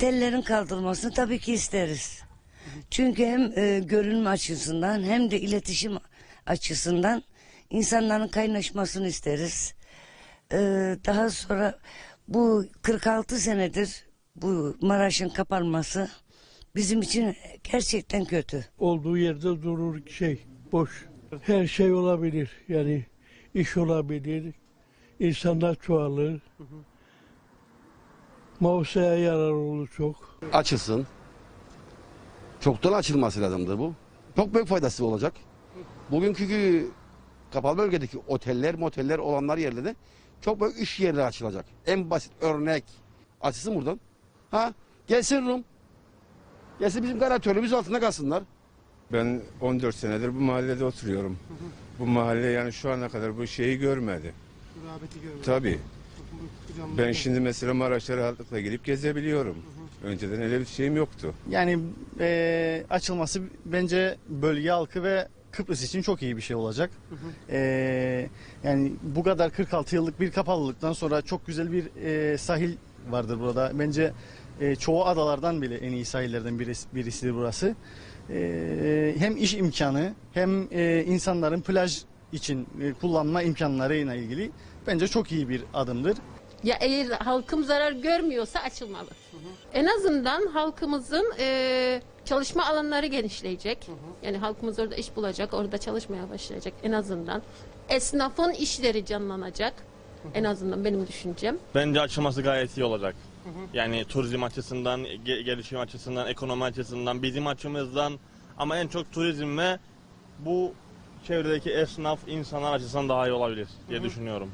Tellerin kaldırılmasını tabii ki isteriz. Çünkü hem e, görünme açısından hem de iletişim açısından insanların kaynaşmasını isteriz. E, daha sonra bu 46 senedir bu Maraş'ın kapanması bizim için gerçekten kötü. olduğu yerde durur şey boş. Her şey olabilir yani iş olabilir, insanlar çoğalır. Mausa'ya yarar olur çok. açılsın. Çoktan açılması lazımdı bu. Çok büyük faydası olacak. Bugünkü kapalı bölgedeki oteller, moteller olanlar yerlerde çok büyük iş yerleri açılacak. En basit örnek açılsın buradan. Ha gelsin Rum. Gelsin bizim garantörümüz altında kalsınlar. Ben 14 senedir bu mahallede oturuyorum. Bu mahalle yani şu ana kadar bu şeyi görmedi. Tabii. Ben şimdi mesela Maraş'a rahatlıkla gelip gezebiliyorum. Önceden öyle bir şeyim yoktu. Yani eee, açılması bence bölge halkı ve Kıbrıs için çok iyi bir şey olacak. Eee, yani bu kadar 46 yıllık bir kapalılıktan sonra çok güzel bir eee, sahil vardır burada. Bence eee, çoğu adalardan bile en iyi sahillerden birisi, birisidir burası. Eee, hem iş imkanı hem eee, insanların plaj için eee, kullanma imkanlarıyla ilgili bence çok iyi bir adımdır. Ya eğer halkım zarar görmüyorsa açılmalı. En azından halkımızın e, çalışma alanları genişleyecek. Yani halkımız orada iş bulacak, orada çalışmaya başlayacak en azından. Esnafın işleri canlanacak. En azından benim düşüncem. Bence açılması gayet iyi olacak. Yani turizm açısından, ge- gelişim açısından, ekonomi açısından, bizim açımızdan ama en çok turizm ve bu çevredeki esnaf insanlar açısından daha iyi olabilir diye düşünüyorum.